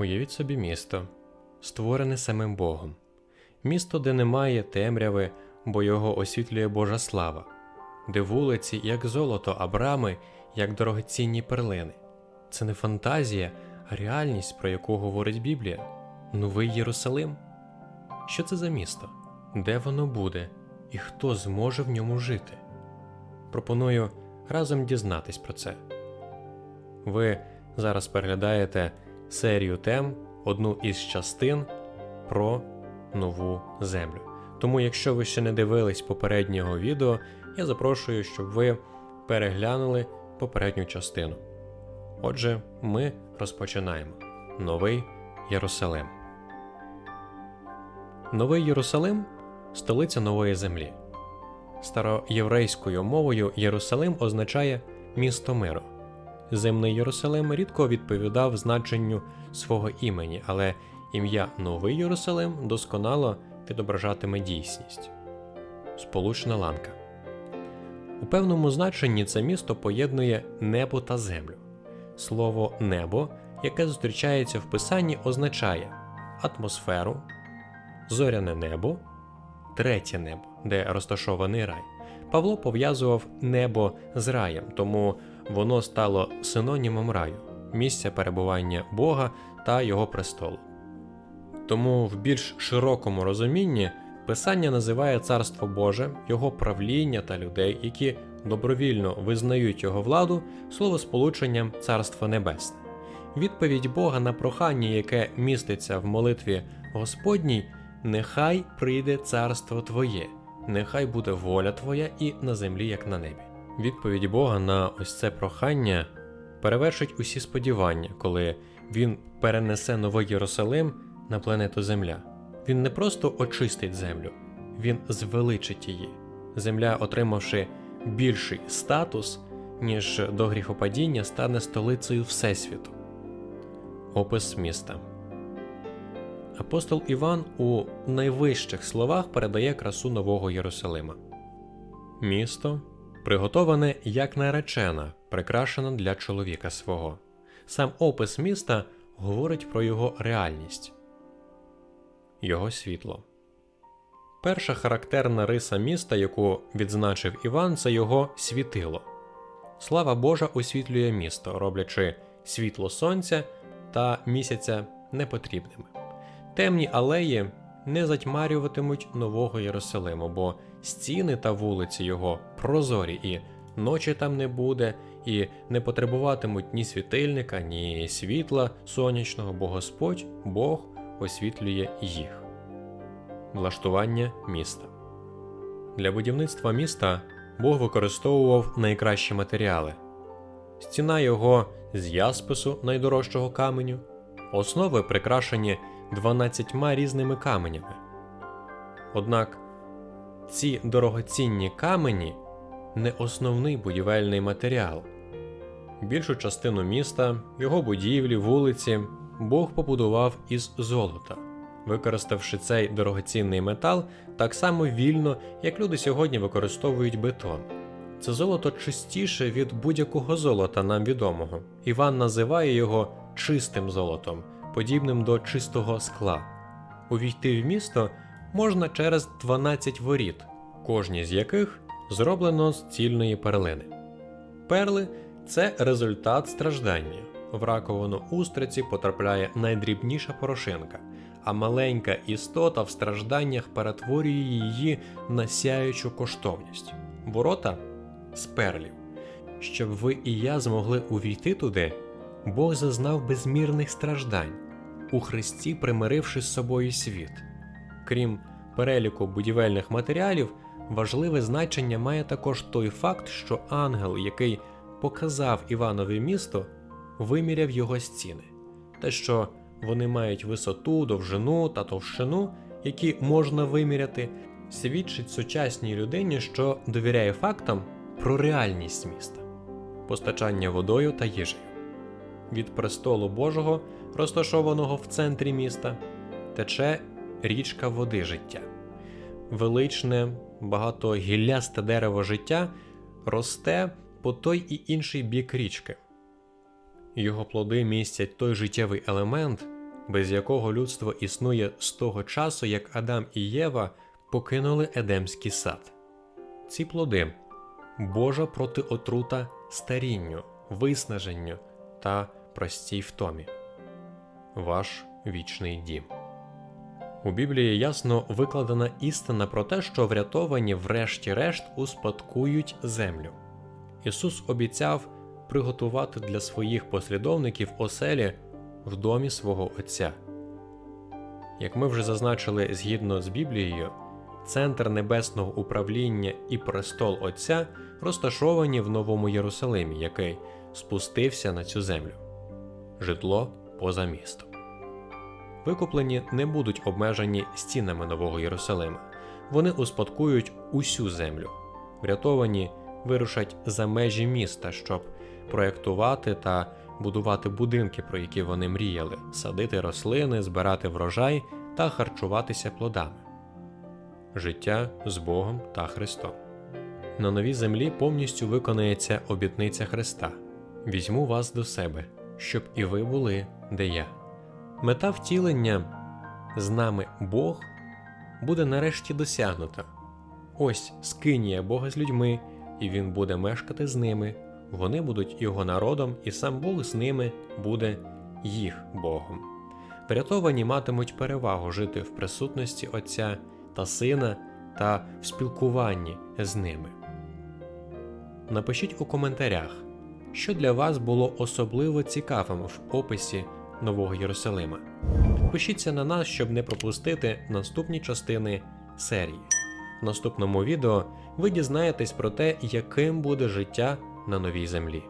Уявіть собі місто, створене самим Богом, місто, де немає темряви, бо його освітлює Божа слава, де вулиці, як золото, а брами, як дорогоцінні перлини. Це не фантазія, а реальність, про яку говорить Біблія. Новий Єрусалим. Що це за місто? Де воно буде і хто зможе в ньому жити? Пропоную разом дізнатись про це. Ви зараз переглядаєте серію тем, одну із частин про нову землю. Тому, якщо ви ще не дивились попереднього відео, я запрошую, щоб ви переглянули попередню частину. Отже, ми розпочинаємо Новий Єрусалим. Новий Єрусалим столиця нової землі. Староєврейською мовою Єрусалим означає місто миру. Земний Єрусалим рідко відповідав значенню свого імені, але ім'я Новий Єрусалим досконало відображатиме дійсність. Сполучна ланка. У певному значенні це місто поєднує небо та землю. Слово небо, яке зустрічається в писанні, означає атмосферу, зоряне небо, третє небо, де розташований рай. Павло пов'язував небо з раєм, тому воно стало синонімом раю, місця перебування Бога та його престолу. Тому в більш широкому розумінні Писання називає Царство Боже, його правління та людей, які добровільно визнають його владу словосполученням Царство Небесне. Відповідь Бога на прохання, яке міститься в молитві Господній, нехай прийде царство Твоє, нехай буде воля Твоя і на землі, як на небі. Відповідь Бога на ось це прохання перевершить усі сподівання, коли він перенесе новий Єрусалим на планету Земля. Він не просто очистить землю, він звеличить її. Земля, отримавши більший статус, ніж до гріхопадіння, стане столицею Всесвіту. Опис міста. Апостол Іван у найвищих словах передає красу Нового Єрусалима. Місто приготоване як наречена, прикрашена для чоловіка свого. Сам опис міста говорить про його реальність, його світло. Перша характерна риса міста, яку відзначив Іван, це його світило. Слава Божа освітлює місто, роблячи світло сонця та місяця непотрібними. Темні алеї не затьмарюватимуть нового Єрусалиму, бо стіни та вулиці його прозорі, і ночі там не буде, і не потребуватимуть ні світильника, ні світла сонячного, бо Господь Бог освітлює їх. Влаштування міста для будівництва міста Бог використовував найкращі матеріали. Стіна його з яспису найдорожчого каменю, основи прикрашені 12 різними каменями. Однак ці дорогоцінні камені не основний будівельний матеріал. Більшу частину міста, його будівлі, вулиці Бог побудував із золота, використавши цей дорогоцінний метал так само вільно, як люди сьогодні використовують бетон. Це золото чистіше від будь-якого золота нам відомого. Іван називає його чистим золотом, подібним до чистого скла. Увійти в місто можна через 12 воріт, кожні з яких зроблено з цільної перлини. Перли це результат страждання. В раковину устриці потрапляє найдрібніша порошинка, а маленька істота в стражданнях перетворює її на сяючу коштовність. Ворота з перлів. Щоб ви і я змогли увійти туди, Бог зазнав безмірних страждань, у Христі примиривши з собою світ. Крім переліку будівельних матеріалів, важливе значення має також той факт, що ангел, який показав Іванові місто, виміряв його стіни, те, що вони мають висоту, довжину та товщину, які можна виміряти, свідчить сучасній людині, що довіряє фактам про реальність міста, постачання водою та їжею. Від престолу Божого, розташованого в центрі міста, тече річка води життя. Величне, багатогіллясте дерево життя росте по той і інший бік річки. Його плоди містять той життєвий елемент, без якого людство існує з того часу, як Адам і Єва покинули Едемський сад. Ці плоди Божа протиотрута старінню, виснаженню та простій втомі. Ваш вічний дім. У Біблії ясно викладена істина про те, що врятовані врешті-решт успадкують землю. Ісус обіцяв приготувати для своїх послідовників оселі в домі свого Отця. Як ми вже зазначили згідно з Біблією, центр небесного управління і престол Отця розташовані в Новому Єрусалимі, який спустився на цю землю житло поза містом. Викуплені не будуть обмежені стінами Нового Єрусалима. Вони успадкують усю землю. Врятовані вирушать за межі міста, щоб проєктувати та будувати будинки, про які вони мріяли, садити рослини, збирати врожай та харчуватися плодами. Життя з Богом та Христом. На новій землі повністю виконається обітниця Христа: Візьму вас до себе, щоб і ви були, де я. Мета втілення з нами Бог буде нарешті досягнута. Ось скинія Бога з людьми, і він буде мешкати з ними. Вони будуть його народом, і сам Бог з ними буде їх Богом. Врятовані матимуть перевагу жити в присутності Отця та Сина та в спілкуванні з ними. Напишіть у коментарях, що для вас було особливо цікавим в описі Нового Єрусалима. Підпишіться на нас, щоб не пропустити наступні частини серії. В наступному відео ви дізнаєтесь про те, яким буде життя на новій землі.